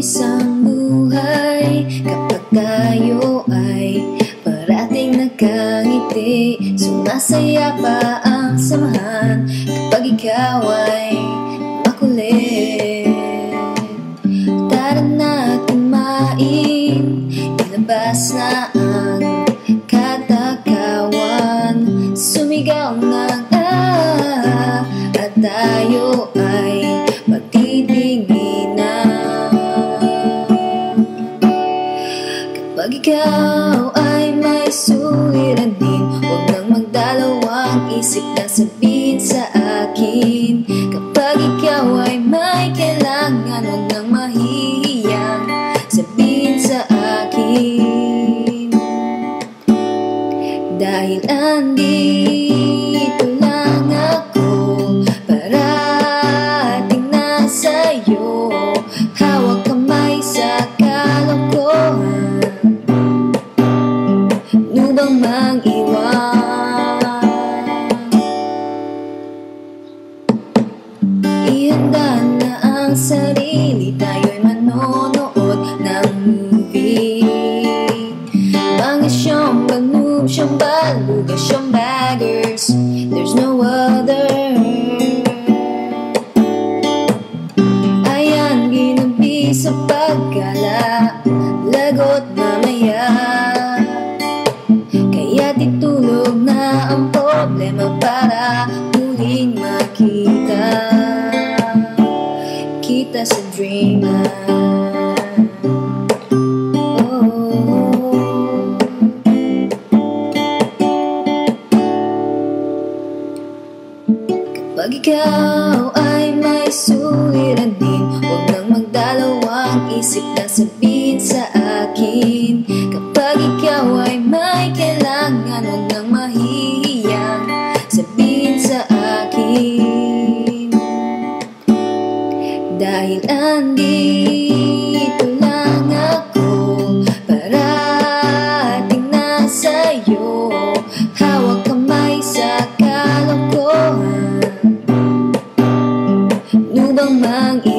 isang buhay. Kapag tayo ay parating nagkangiti Sumasaya pa ang samahan. Kapag ikaw ay makulit Tara na kumain Ilabas na ang katakawan. Sumigaw ng ah At tayo ay ikaw ay may suliranin Huwag nang magdalawang isip na sabihin sa akin. Kapag ikaw ay may kailangan Huwag nang mahihiyang sabihin sa akin. Dahil andito baggers There's no other. Ayan, ginabi sa pagkala. Lagot mamaya Kaya titulog na ang problema Para muling makita. Kita sa dreamland Kapag ikaw ay may suliranin Huwag nang magdalawang isip na sabihin sa akin. Kapag ikaw ay may kailangan Huwag nang mahihiyang sabihin sa akin. Dahil andito 梦。